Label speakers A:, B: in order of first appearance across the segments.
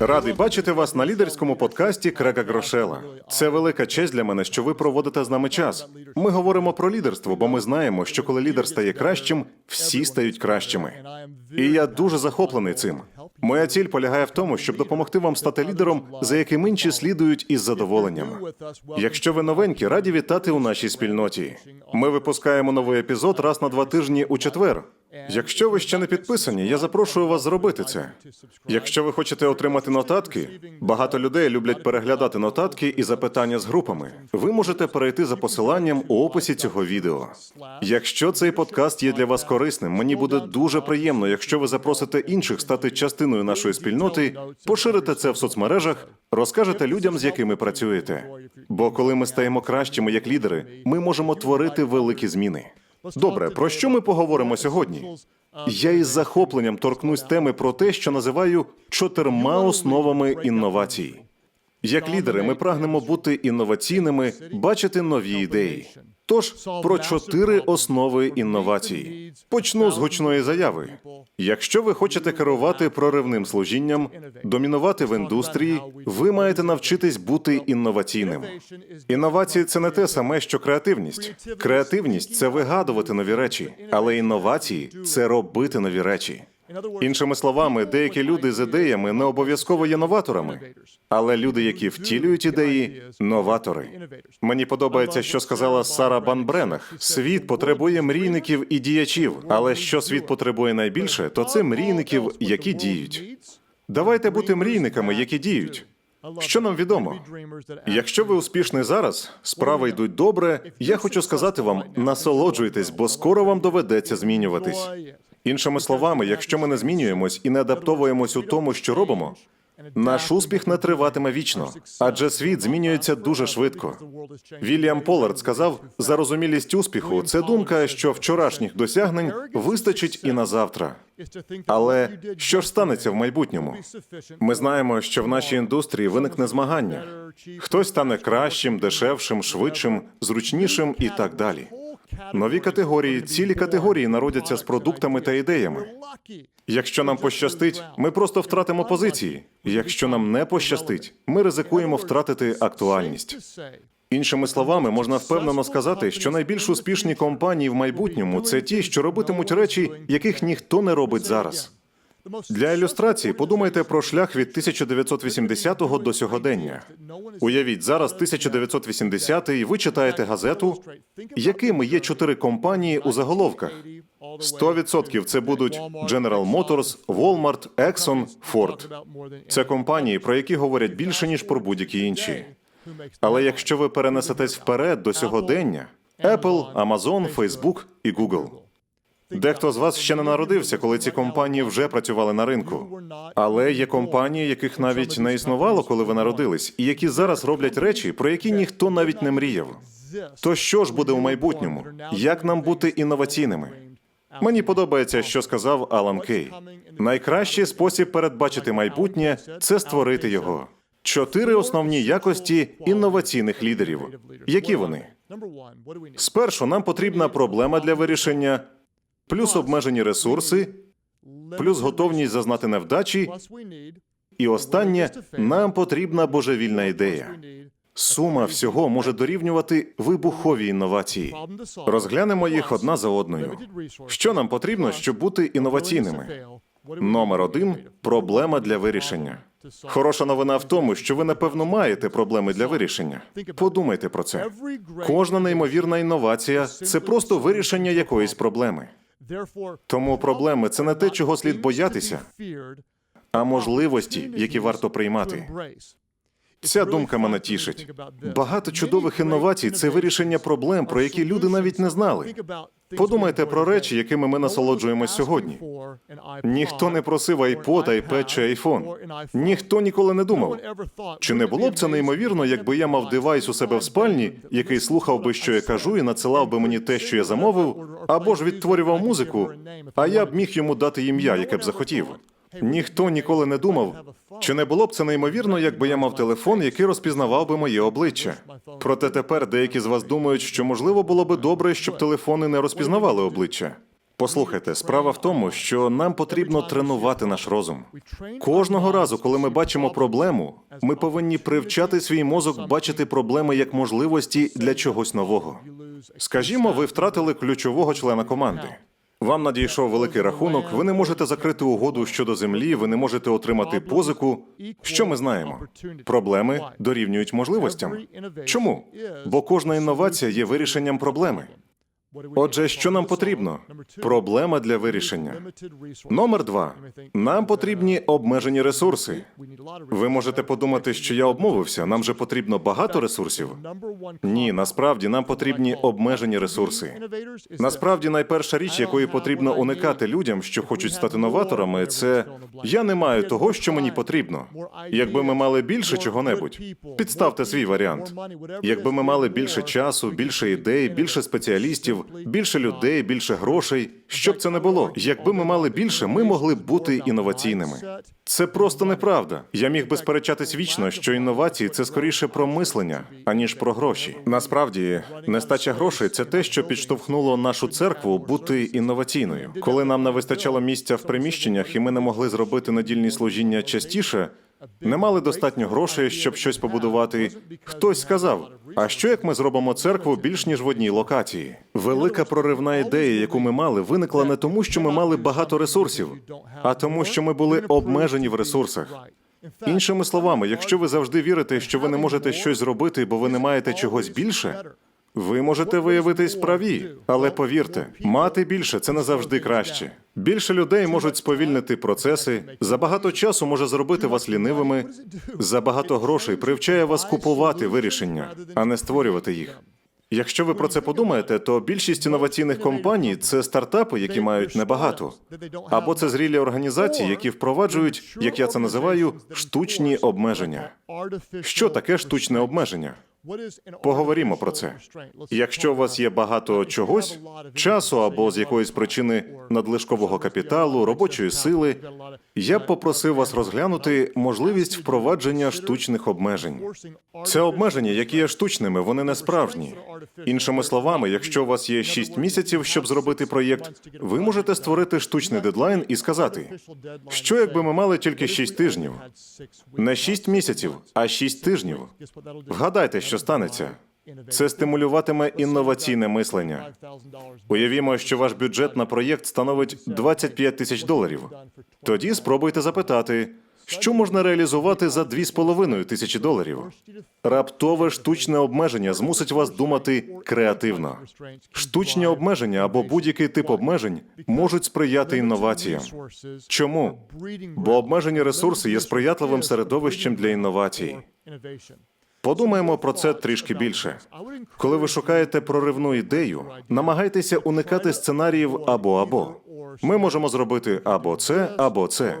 A: Радий бачити вас на лідерському подкасті Крега Грошела. Це велика честь для мене, що ви проводите з нами час. Ми говоримо про лідерство, бо ми знаємо, що коли лідер стає кращим, всі стають кращими. І я дуже захоплений цим. Моя ціль полягає в тому, щоб допомогти вам стати лідером, за яким інші слідують із задоволенням. Якщо ви новенькі, раді вітати у нашій спільноті. Ми випускаємо новий епізод раз на два тижні у четвер. Якщо ви ще не підписані, я запрошую вас зробити це. Якщо ви хочете отримати нотатки, багато людей люблять переглядати нотатки і запитання з групами. Ви можете перейти за посиланням у описі цього відео. Якщо цей подкаст є для вас корисним, мені буде дуже приємно, якщо ви запросите інших стати частиною нашої спільноти, поширите це в соцмережах, розкажете людям, з якими працюєте. Бо коли ми стаємо кращими як лідери, ми можемо творити великі зміни. Добре, про що ми поговоримо сьогодні? Я із захопленням торкнусь теми про те, що називаю чотирма основами інновацій. Як лідери, ми прагнемо бути інноваційними, бачити нові ідеї. Тож про чотири основи інновацій. Почну з гучної заяви. Якщо ви хочете керувати проривним служінням, домінувати в індустрії, ви маєте навчитись бути інноваційним. Інновації це не те саме, що креативність. Креативність це вигадувати нові речі, але інновації це робити нові речі. Іншими словами, деякі люди з ідеями не обов'язково є новаторами, але люди, які втілюють ідеї, новатори. Мені подобається, що сказала Сара Банбренах. Світ потребує мрійників і діячів, але що світ потребує найбільше, то це мрійників, які діють. Давайте бути мрійниками, які діють. Що нам відомо? Якщо ви успішні зараз, справи йдуть добре. Я хочу сказати вам: насолоджуйтесь, бо скоро вам доведеться змінюватись. Іншими словами, якщо ми не змінюємось і не адаптовуємось у тому, що робимо, наш успіх не триватиме вічно, адже світ змінюється дуже швидко. Вільям Полард сказав: зарозумілість успіху це думка, що вчорашніх досягнень вистачить і на завтра. Але що ж станеться в майбутньому? Ми знаємо, що в нашій індустрії виникне змагання. Хтось стане кращим, дешевшим, швидшим, зручнішим і так далі. Нові категорії, цілі категорії народяться з продуктами та ідеями. Якщо нам пощастить, ми просто втратимо позиції. Якщо нам не пощастить, ми ризикуємо втратити актуальність. Іншими словами, можна впевнено сказати, що найбільш успішні компанії в майбутньому це ті, що робитимуть речі, яких ніхто не робить зараз. Для ілюстрації подумайте про шлях від 1980 до сьогодення. Уявіть, зараз 1980 і ви читаєте газету, якими є чотири компанії у заголовках. 100% це будуть General Motors, Walmart, Exxon, Ford. Це компанії, про які говорять більше ніж про будь-які інші. Але якщо ви перенесетесь вперед до сьогодення, Apple, Amazon, Facebook і Google. Дехто з вас ще не народився, коли ці компанії вже працювали на ринку. Але є компанії, яких навіть не існувало, коли ви народились, і які зараз роблять речі, про які ніхто навіть не мріяв. То що ж буде у майбутньому? Як нам бути інноваційними? Мені подобається, що сказав Алан Кей. Найкращий спосіб передбачити майбутнє це створити його. Чотири основні якості інноваційних лідерів. Які вони? Спершу нам потрібна проблема для вирішення, плюс обмежені ресурси, плюс готовність зазнати невдачі, і останнє нам потрібна божевільна ідея. Сума всього може дорівнювати вибухові інновації. Розглянемо їх одна за одною. Що нам потрібно, щоб бути інноваційними? Номер один проблема для вирішення. Хороша новина в тому, що ви напевно маєте проблеми для вирішення. Подумайте про це. Кожна неймовірна інновація це просто вирішення якоїсь проблеми. Тому проблеми це не те, чого слід боятися, а можливості, які варто приймати. Ця думка мене тішить. Багато чудових інновацій це вирішення проблем, про які люди навіть не знали. Подумайте про речі, якими ми насолоджуємось сьогодні. Ніхто не просив iPod, iPad чи iPhone. Ніхто ніколи не думав. Чи не було б це неймовірно, якби я мав девайс у себе в спальні, який слухав би, що я кажу, і надсилав би мені те, що я замовив, або ж відтворював музику, а я б міг йому дати ім'я, яке б захотів. Ніхто ніколи не думав, чи не було б це неймовірно, якби я мав телефон, який розпізнавав би моє обличчя. Проте тепер деякі з вас думають, що можливо було би добре, щоб телефони не розпізнавали обличчя. Послухайте, справа в тому, що нам потрібно тренувати наш розум. Кожного разу, коли ми бачимо проблему, ми повинні привчати свій мозок бачити проблеми як можливості для чогось нового. Скажімо, ви втратили ключового члена команди. Вам надійшов великий рахунок, ви не можете закрити угоду щодо землі, ви не можете отримати позику. Що ми знаємо? Проблеми дорівнюють можливостям. Чому? Бо кожна інновація є вирішенням проблеми. Отже, що нам потрібно? Проблема для вирішення. Номер два. Нам потрібні обмежені ресурси. Ви можете подумати, що я обмовився. Нам же потрібно багато ресурсів. Ні, насправді нам потрібні обмежені ресурси. Насправді, найперша річ, якої потрібно уникати людям, що хочуть стати новаторами, це я не маю того, що мені потрібно. Якби ми мали більше чого-небудь, підставте свій варіант. Якби ми мали більше часу, більше ідей, більше спеціалістів, більше людей, більше грошей. Що б це не було? Якби ми мали більше, ми могли б бути інноваційними. Це просто неправда. Я міг би сперечатись вічно, що інновації це скоріше про мислення, аніж про гроші. Насправді, нестача грошей це те, що підштовхнуло нашу церкву бути інноваційною. Коли нам не вистачало місця в приміщеннях, і ми не могли зробити недільні служіння частіше. Не мали достатньо грошей, щоб щось побудувати. Хтось сказав: а що як ми зробимо церкву більш ніж в одній локації? Велика проривна ідея, яку ми мали, виникла не тому, що ми мали багато ресурсів, а тому, що ми були обмежені в ресурсах. Іншими словами, якщо ви завжди вірите, що ви не можете щось зробити, бо ви не маєте чогось більше, ви можете виявитись праві, але повірте, мати більше це не завжди краще. Більше людей можуть сповільнити процеси. Забагато часу може зробити вас лінивими. Забагато грошей привчає вас купувати вирішення, а не створювати їх. Якщо ви про це подумаєте, то більшість інноваційних компаній це стартапи, які мають небагато, або це зрілі організації, які впроваджують, як я це називаю, штучні обмеження. Що таке штучне обмеження? Поговоримо про це. Якщо у вас є багато чогось, часу або з якоїсь причини надлишкового капіталу, робочої сили, я б попросив вас розглянути можливість впровадження штучних обмежень. Це обмеження, які є штучними, вони не справжні. Іншими словами, якщо у вас є 6 місяців, щоб зробити проєкт, ви можете створити штучний дедлайн і сказати, що якби ми мали тільки 6 тижнів, не 6 місяців, а 6 тижнів. Вгадайте, що станеться. Це стимулюватиме інноваційне мислення. Уявімо, що ваш бюджет на проєкт становить 25 тисяч доларів. Тоді спробуйте запитати, що можна реалізувати за 2,5 тисячі доларів. Раптове штучне обмеження змусить вас думати креативно. Штучні обмеження або будь-який тип обмежень можуть сприяти інноваціям. Чому? Бо обмежені ресурси є сприятливим середовищем для інновацій. Подумаємо про це трішки більше. Коли ви шукаєте проривну ідею, намагайтеся уникати сценаріїв або або. Ми можемо зробити або це, або це.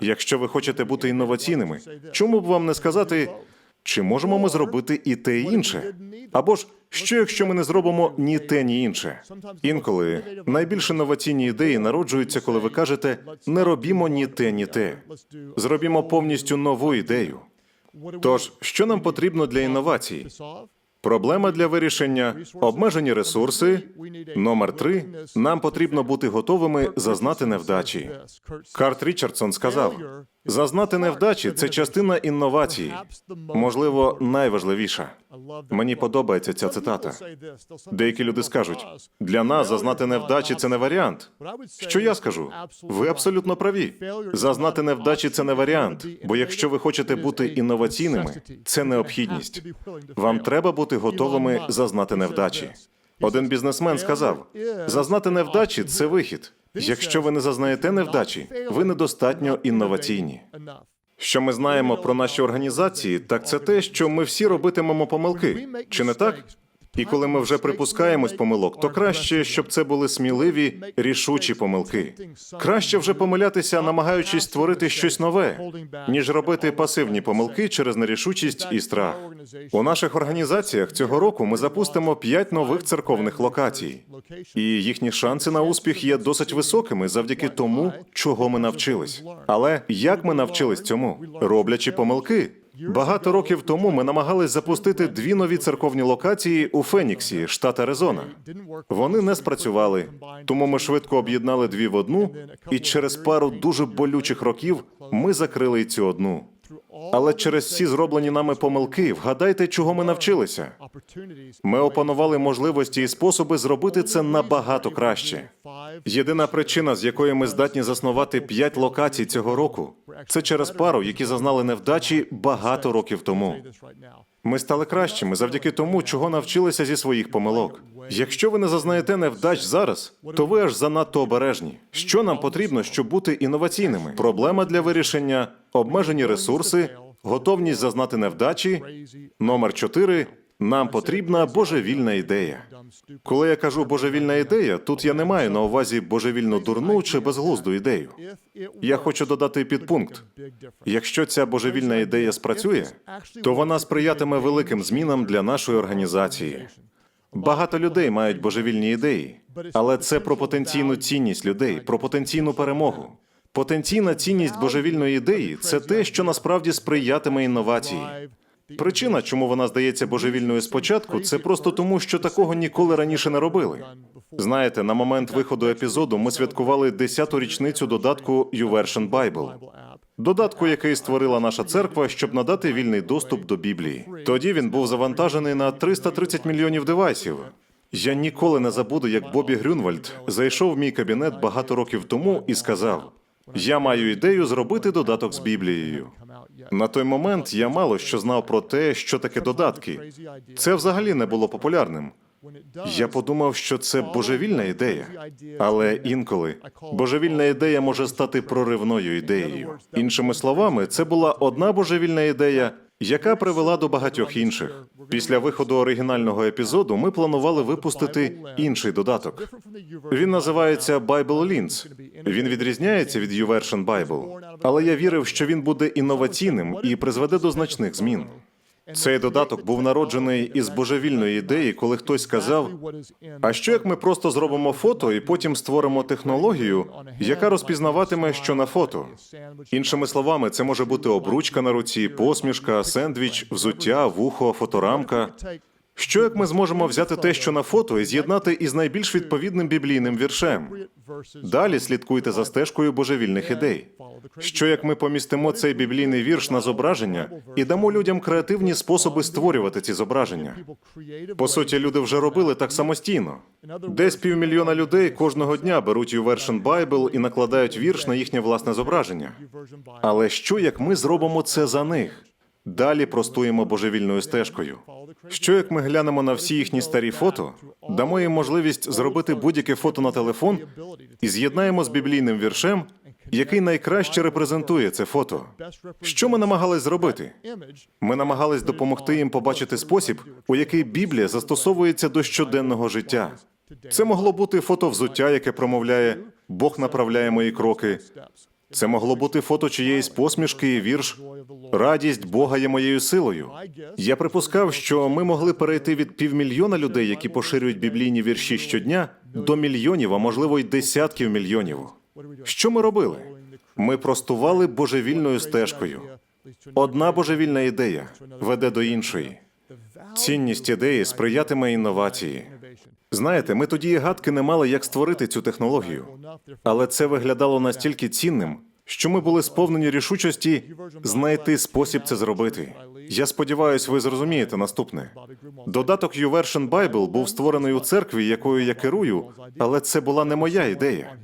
A: Якщо ви хочете бути інноваційними, чому б вам не сказати, чи можемо ми зробити і те, і інше? Або ж що, якщо ми не зробимо ні те, ні інше? Інколи найбільш інноваційні ідеї народжуються, коли ви кажете не робімо ні те, ні те. Зробімо повністю нову ідею. Тож, що нам потрібно для інновацій? Проблема для вирішення, обмежені ресурси. Номер три нам потрібно бути готовими зазнати невдачі. Карт Річардсон сказав: зазнати невдачі це частина інновації, можливо, найважливіша. Мені подобається ця цитата. Деякі люди скажуть: для нас зазнати невдачі це не варіант. Що я скажу? Ви абсолютно праві. Зазнати невдачі це не варіант. Бо якщо ви хочете бути інноваційними, це необхідність. Вам треба бути готовими зазнати невдачі. Один бізнесмен сказав: зазнати невдачі це вихід. Якщо ви не зазнаєте невдачі, ви недостатньо інноваційні. Що ми знаємо про наші організації, так це те, що ми всі робитимемо помилки. Чи не так? І коли ми вже припускаємось помилок, то краще, щоб це були сміливі, рішучі помилки. Краще вже помилятися, намагаючись створити щось нове, ніж робити пасивні помилки через нерішучість і страх. У наших організаціях цього року ми запустимо п'ять нових церковних локацій, і їхні шанси на успіх є досить високими завдяки тому, чого ми навчились. Але як ми навчились цьому, роблячи помилки? Багато років тому ми намагались запустити дві нові церковні локації у Феніксі, штат Аризона. Вони не спрацювали, тому ми швидко об'єднали дві в одну, і через пару дуже болючих років ми закрили цю одну. Але через всі зроблені нами помилки, вгадайте, чого ми навчилися. Ми опанували можливості і способи зробити це набагато краще. Єдина причина, з якої ми здатні заснувати п'ять локацій цього року, це через пару, які зазнали невдачі багато років тому. Ми стали кращими завдяки тому, чого навчилися зі своїх помилок. Якщо ви не зазнаєте невдач зараз, то ви аж занадто обережні. Що нам потрібно, щоб бути інноваційними? Проблема для вирішення, обмежені ресурси, готовність зазнати невдачі. Номер чотири нам потрібна божевільна ідея. Коли я кажу божевільна ідея, тут я не маю на увазі божевільну дурну чи безглузду ідею. Я хочу додати підпункт. Якщо ця божевільна ідея спрацює, то вона сприятиме великим змінам для нашої організації. Багато людей мають божевільні ідеї, але це про потенційну цінність людей, про потенційну перемогу. Потенційна цінність божевільної ідеї це те, що насправді сприятиме інновації. Причина, чому вона здається божевільною спочатку, це просто тому, що такого ніколи раніше не робили. Знаєте, на момент виходу епізоду ми святкували 10-ту річницю додатку YouVersion Bible. Додатку, який створила наша церква, щоб надати вільний доступ до Біблії. Тоді він був завантажений на 330 мільйонів девайсів. Я ніколи не забуду, як Бобі Грюнвальд зайшов в мій кабінет багато років тому і сказав: Я маю ідею зробити додаток з Біблією. На той момент я мало що знав про те, що таке додатки. Це взагалі не було популярним. Я подумав, що це божевільна ідея, але інколи божевільна ідея може стати проривною ідеєю. Іншими словами, це була одна божевільна ідея, яка привела до багатьох інших. Після виходу оригінального епізоду ми планували випустити інший додаток. Він називається Bible Links. Він відрізняється від YouVersion Bible, але я вірив, що він буде інноваційним і призведе до значних змін. Цей додаток був народжений із божевільної ідеї, коли хтось сказав: а що як ми просто зробимо фото і потім створимо технологію, яка розпізнаватиме, що на фото? Іншими словами, це може бути обручка на руці, посмішка, сендвіч, взуття, вухо, фоторамка. Що як ми зможемо взяти те, що на фото, і з'єднати із найбільш відповідним біблійним віршем? Далі слідкуйте за стежкою божевільних ідей. Що як ми помістимо цей біблійний вірш на зображення і дамо людям креативні способи створювати ці зображення? По суті, люди вже робили так самостійно. Десь півмільйона людей кожного дня беруть YouVersion Bible і накладають вірш на їхнє власне зображення. Але що як ми зробимо це за них? Далі простуємо божевільною стежкою. Що як ми глянемо на всі їхні старі фото, дамо їм можливість зробити будь-яке фото на телефон і з'єднаємо з біблійним віршем, який найкраще репрезентує це фото. Що ми намагались зробити? Ми намагались допомогти їм побачити спосіб, у який Біблія застосовується до щоденного життя. Це могло бути фото взуття, яке промовляє Бог направляє мої кроки. Це могло бути фото чиєїсь посмішки і вірш Радість Бога є моєю силою. Я припускав, що ми могли перейти від півмільйона людей, які поширюють біблійні вірші щодня, до мільйонів, а можливо й десятків мільйонів. Що ми робили? Ми простували божевільною стежкою. Одна божевільна ідея веде до іншої. Цінність ідеї сприятиме інновації. Знаєте, ми тоді і гадки не мали, як створити цю технологію, але це виглядало настільки цінним, що ми були сповнені рішучості знайти спосіб це зробити. Я сподіваюся, ви зрозумієте наступне. Додаток YouVersion Bible був створений у церкві, якою я керую, але це була не моя ідея.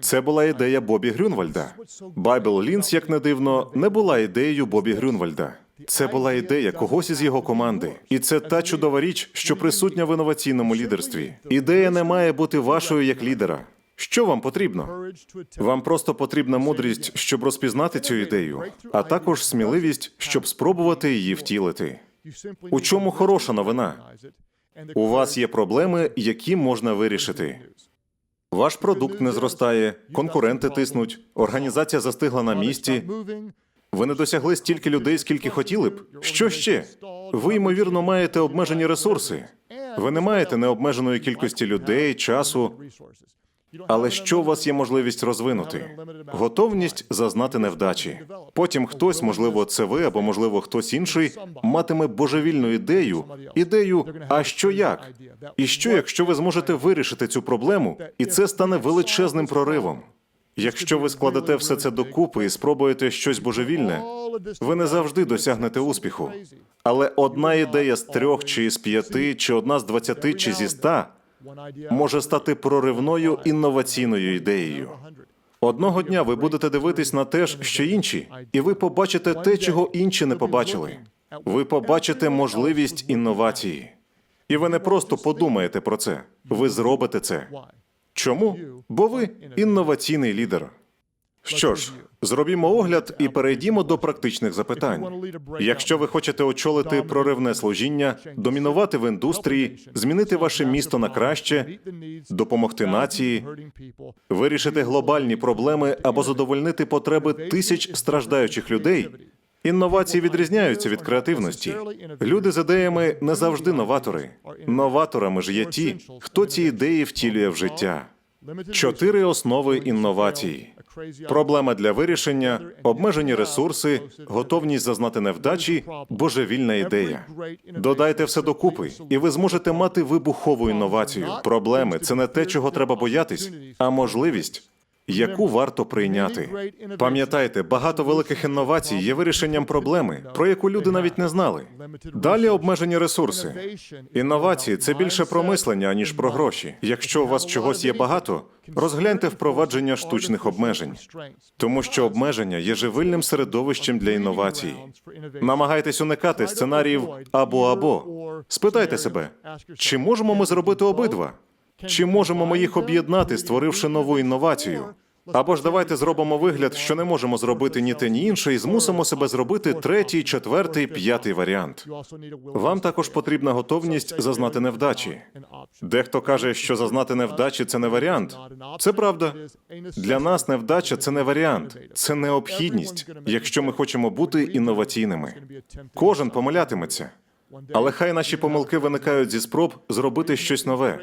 A: Це була ідея Бобі Грюнвальда. Bible Links, як не дивно, не була ідеєю Бобі Грюнвальда. Це була ідея когось із його команди, і це та чудова річ, що присутня в інноваційному лідерстві. Ідея не має бути вашою як лідера. Що вам потрібно? Вам просто потрібна мудрість, щоб розпізнати цю ідею, а також сміливість, щоб спробувати її втілити. У чому хороша новина? У вас є проблеми, які можна вирішити. Ваш продукт не зростає, конкуренти тиснуть, організація застигла на місці. Ви не досягли стільки людей, скільки хотіли б. Що ще? Ви ймовірно маєте обмежені ресурси. Ви не маєте необмеженої кількості людей, часу. Але що у вас є можливість розвинути? Готовність зазнати невдачі. Потім хтось, можливо, це ви або можливо хтось інший, матиме божевільну ідею, ідею, а що як? І що, якщо ви зможете вирішити цю проблему, і це стане величезним проривом? Якщо ви складете все це докупи і спробуєте щось божевільне, ви не завжди досягнете успіху. Але одна ідея з трьох чи з п'яти, чи одна з двадцяти, чи зі ста може стати проривною інноваційною ідеєю. Одного дня ви будете дивитись на те що інші, і ви побачите те, чого інші не побачили. Ви побачите можливість інновації. І ви не просто подумаєте про це, ви зробите це. Чому? Бо ви інноваційний лідер. Що ж, зробімо огляд і перейдімо до практичних запитань. Якщо ви хочете очолити проривне служіння, домінувати в індустрії, змінити ваше місто на краще, допомогти нації, вирішити глобальні проблеми або задовольнити потреби тисяч страждаючих людей. Інновації відрізняються від креативності. Люди з ідеями не завжди новатори. Новаторами ж є ті, хто ці ідеї втілює в життя. Чотири основи інновацій. Проблема для вирішення, обмежені ресурси, готовність зазнати невдачі, божевільна ідея. Додайте все докупи, і ви зможете мати вибухову інновацію. Проблеми це не те, чого треба боятись, а можливість, яку варто прийняти. Пам'ятайте, багато великих інновацій є вирішенням проблеми, про яку люди навіть не знали. Далі обмежені ресурси. Інновації це більше про мислення, аніж про гроші. Якщо у вас чогось є багато, розгляньте впровадження штучних обмежень, тому що обмеження є живильним середовищем для інновацій. Намагайтесь уникати сценаріїв або або. Спитайте себе, чи можемо ми зробити обидва? Чи можемо ми їх об'єднати, створивши нову інновацію? Або ж давайте зробимо вигляд, що не можемо зробити ні те, ні інше, і змусимо себе зробити третій, четвертий, п'ятий варіант. Вам також потрібна готовність зазнати невдачі. Дехто каже, що зазнати невдачі це не варіант. Це правда. Для нас невдача це не варіант, це необхідність, якщо ми хочемо бути інноваційними. Кожен помилятиметься. Але хай наші помилки виникають зі спроб зробити щось нове.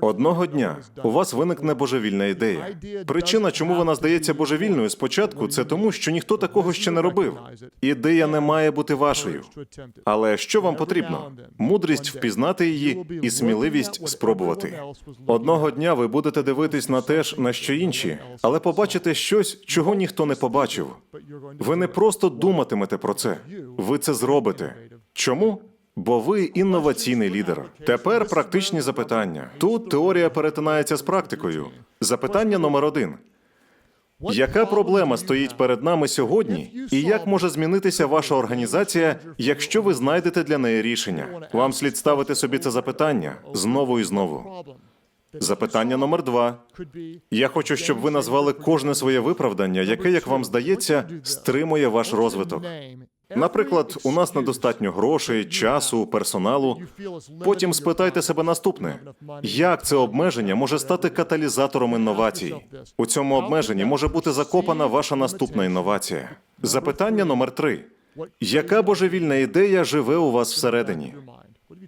A: Одного дня у вас виникне божевільна ідея. Причина, чому вона здається божевільною спочатку, це тому, що ніхто такого ще не робив. Ідея не має бути вашою. Але що вам потрібно? Мудрість впізнати її і сміливість спробувати. Одного дня ви будете дивитись на те ж, на що інші, але побачите щось, чого ніхто не побачив. Ви не просто думатимете про це, ви це зробите. Чому? Бо ви інноваційний лідер. Тепер практичні запитання. Тут теорія перетинається з практикою. Запитання номер один. Яка проблема стоїть перед нами сьогодні, і як може змінитися ваша організація, якщо ви знайдете для неї рішення? Вам слід ставити собі це запитання знову і знову. Запитання номер два. Я хочу, щоб ви назвали кожне своє виправдання, яке, як вам здається, стримує ваш розвиток. Наприклад, у нас недостатньо грошей, часу, персоналу. Потім спитайте себе наступне: як це обмеження може стати каталізатором інновацій? У цьому обмеженні може бути закопана ваша наступна інновація. Запитання номер три: яка божевільна ідея живе у вас всередині?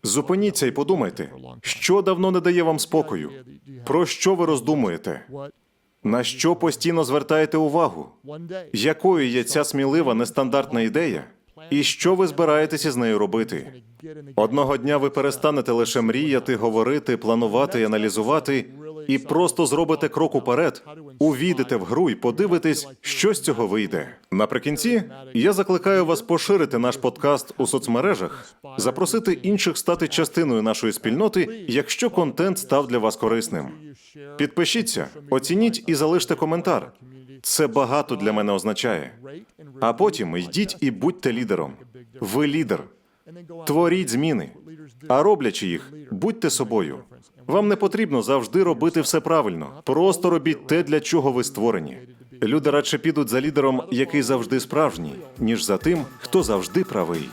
A: Зупиніться і подумайте, що давно не дає вам спокою, про що ви роздумуєте, на що постійно звертаєте увагу, якою є ця смілива нестандартна ідея, і що ви збираєтеся з нею робити? Одного дня ви перестанете лише мріяти, говорити, планувати і аналізувати, і просто зробите крок уперед, увійдете в гру і подивитесь, що з цього вийде. Наприкінці я закликаю вас поширити наш подкаст у соцмережах, запросити інших стати частиною нашої спільноти, якщо контент став для вас корисним. Підпишіться, оцініть і залиште коментар. Це багато для мене означає. А потім йдіть і будьте лідером. Ви лідер. Творіть зміни, а роблячи їх, будьте собою. Вам не потрібно завжди робити все правильно. Просто робіть те, для чого ви створені. Люди радше підуть за лідером, який завжди справжній, ніж за тим, хто завжди правий.